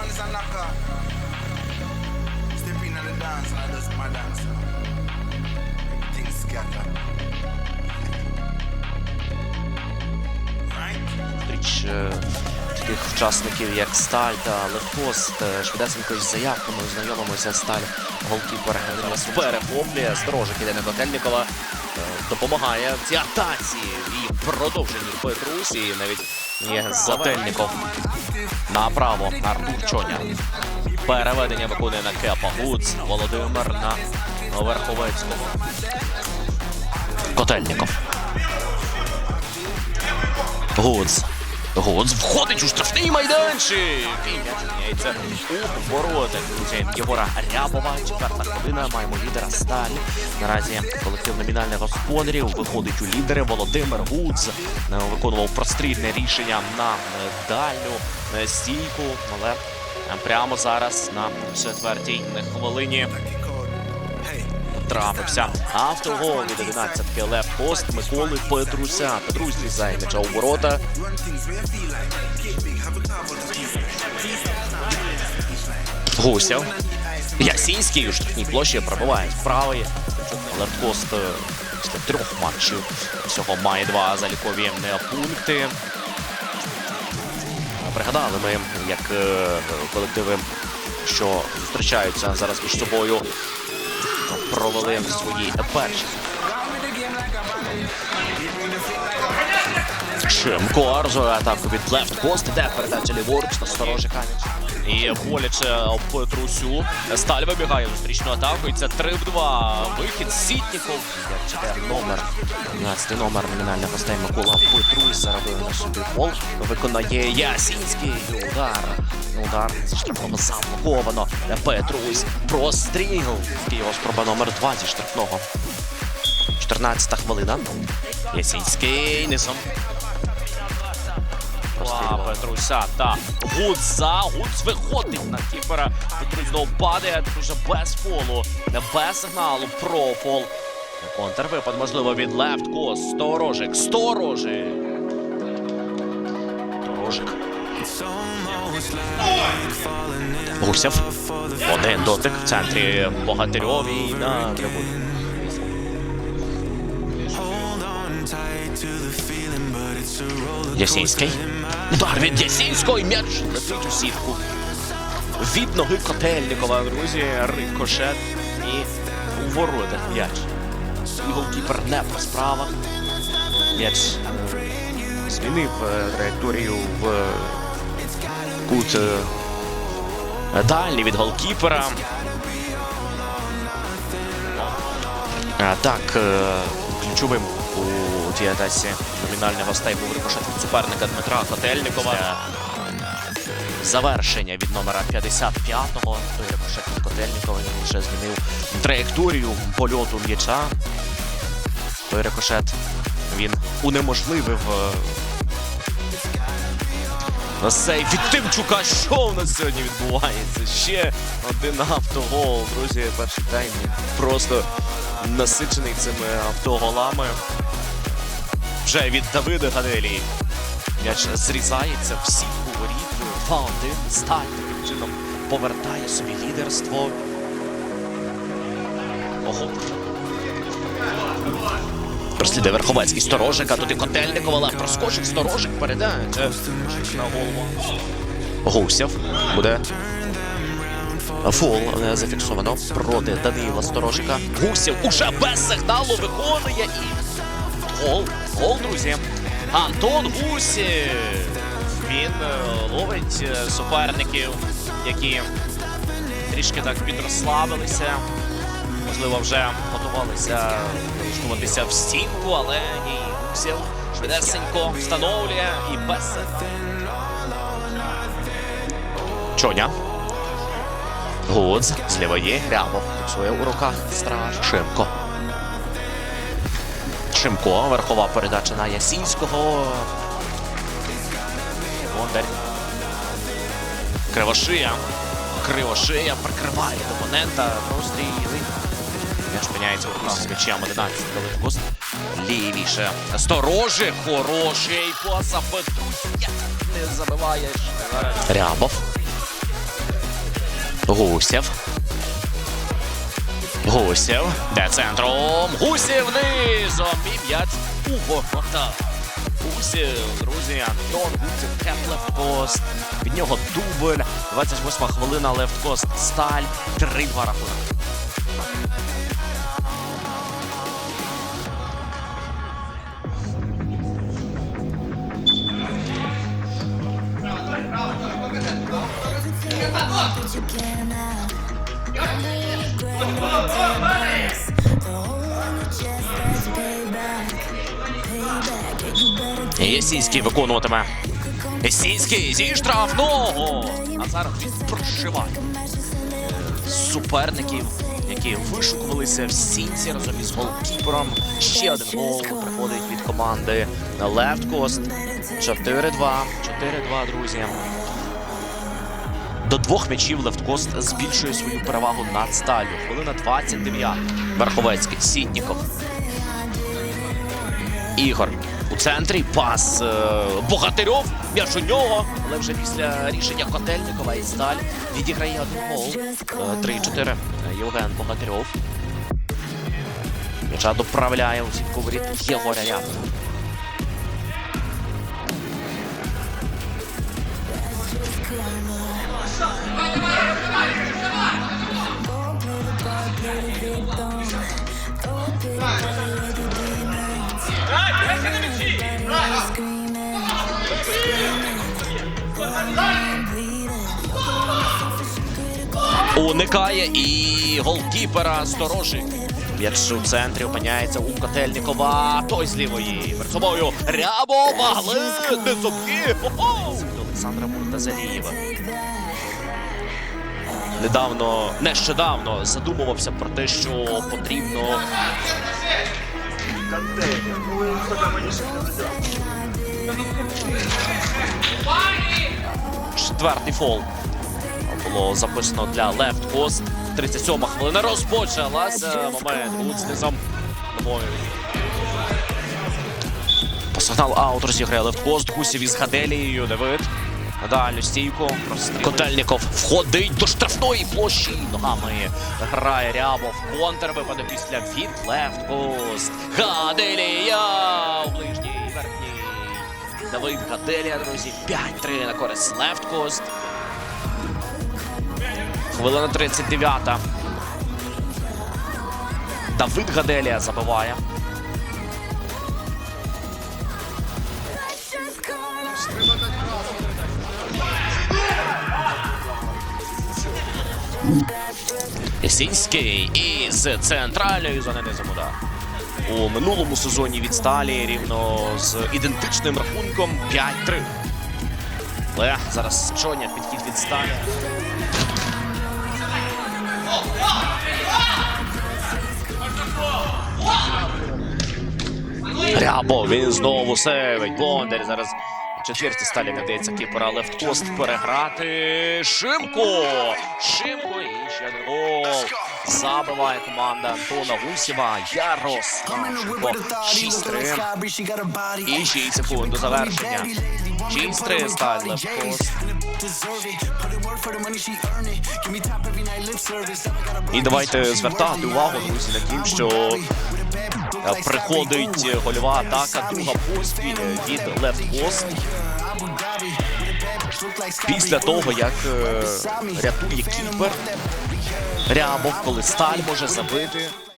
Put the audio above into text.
is a knocker. Step in on the dance and I just my dance. Everything scatter. Right? Зустріч е, таких учасників, як Сталь та Левкост. Е, Швидесенько із заявками знайомимося Сталь. Голкіпер Генріас перехоплює. Сторожик іде на Котельникова. Е, Допомагає в цій атаці продовженні Петрусі. Навіть є Зательников направо. Артур Чоня. Переведення виконує на Кепа Гуц. Володимир на Верховецького. Котельников. Гуц. Гуц входить у штрафний майданчик. І м'яч міняється у ворота. Друзі, Єгора Рябова. Четверта хвилина. Маємо лідера Сталь. Наразі колектив номінальних господарів виходить у лідери. Володимир Гуц е, виконував прострільне рішення на дальню е, стійку. Але прямо зараз на четвертій хвилині трапився автогол від 11-ки Лев Пост Миколи Петруся. Петрусь зрізає м'яча у ворота. Гусєв. Ясінський у штрафній площі пробиває в правий. Левкост е, після трьох матчів всього має два залікові е, пункти. Пригадали ми, як е, колективи, що зустрічаються зараз між собою, провели свої перші Шимко арзує атаку від лефт пост. Іде передача ліворуч на сторожика. І боляче Петрусю. Сталь вибігає зустрічну атаку. І це 3 в 2. Вихід Сітніков. Читає номер. 12 номер номінальних гостей Микола на собі гол. Виконає Ясінський. Удар. Удар зі штрафного заблоковано. Петрусь. Простріл. Його спроба номер 2 зі штрафного. 14-та хвилина. Ясінський низом. Петруся та Гудза. Гудз виходить на кіпера. Петрусь знову падає. Тут уже без фолу. Без сигналу. Про фол. Контрвипад, можливо, від Левтко. Сторожик. Сторожик. Сторожик. Гусєв. Один дотик в центрі Богатирьов на трибуні. Ясінський. Удар від Ясінського і м'яч летить у сітку. Від ноги Котельникова, друзі, рикошет і у воротах м'яч. І голкіпер не по справах. М'яч змінив е, траєкторію в е, кут дальній від голкіпера. Так, е, ключовим у цій атаці номінальних гостей був рикошет від суперника Дмитра Котельникова. Завершення від номера 55-го. Той рикошет від Котельникова він вже змінив траєкторію польоту м'яча. Той рикошет він унеможливив е, цей від Тимчука. Що у нас сьогодні відбувається? Ще один автогол. Друзі, перший тайм просто насичений цими автоголами. Вже від Давида Гаделі. М'яч зрізається в сітку воріт. 2-1. Сталь таким чином повертає собі лідерство. Ого. Просліде Верховецький Сторожик, а тут і Котельникова, але проскочив Сторожик, передача на голову. Гусєв буде Фол е, зафіксовано проти Данила Сторожика. Гусєв уже без сигналу виконує і гол. Гол, друзі. Антон Гусєв. Він е, ловить е, суперників, які трішки так підрославилися. Можливо, вже готувалися влаштуватися в стінку, але ні. Гусєв швидесенько встановлює і без Чоня. Гудз з лівої Грябов фіксує у руках страж Шимко. Шимко, верхова передача на Ясінського. Бондар. Кривошия. Кривошия прикриває опонента. Простріли. М'яч руках з м'ячем 11 Левкус. Лівіше. Сторожик. Хороший пас. а Не забиваєш. Рябов. Гусєв. Гусєв. Де центром. Гусєв низом. І м'яч у ворота. Гусєв, друзі, Антон Гусєв, лефткост. Від нього дубль. 28 хвилина, лефткост, сталь. 3-2 рахунок. Єсінський виконуватиме. Єсінський зі штрафного. А зараз прошиває суперників, які вишукувалися в сінці разом із голкіпером. Ще один гол приходить від команди Left Coast. 4-2. 4-2, друзі. До двох м'ячів Левткост збільшує свою перевагу над сталю. Хвилина 29. Верховецький, Сітніков. Ігор у центрі пас е, Богатирьов. М'яч у нього, але вже після рішення Котельникова і сталь відіграє один гол. Е, 3-4. Євген Богатирьов. М'яча доправляє у сітку воріт Єгоря Рябова. Уникає і голкіпера сторожик. М'яч у центрі опиняється у Котельникова. Той з лівої. Перед собою Рябов, але не зубки. Олександра Муртазалієва. Недавно, нещодавно задумувався про те, що потрібно четвертий фол. Було записано для Left Coast. 37 хвилина розпочалася. Момент Гуд знизом. Ногою. По аут розіграє Left Coast. Гусів із Хаделією. Давид. Дальню стійку. Простріл. Котельников входить до штрафної площі. Ногами грає Рябов. Контр випаде після від Left Coast. Хаделія у ближній верхній. Давид Хаделія, друзі. 5-3 на користь Left Coast. Хвилина 39. Давид Гаделія забиває. Сінський із центральної зони низом удар. У минулому сезоні від сталі рівно з ідентичним рахунком 5-3. Але зараз Чоня підхід від сталі. Рябо, він знову сейвить. Бондар зараз четвертій сталі не вдається кіпера лефткост переграти. Шимко! Шимко і ще один гол. Забиває команда Антона Гусєва. Ярослав Шимко. 6-3. І 6 секунд до завершення. 6-3 сталь І давайте звертати увагу, друзі, на тим, що е, приходить гольова атака, друга поспіль від Left Coast. Після того, як е, рятує кіпер Рябов, коли сталь може забити.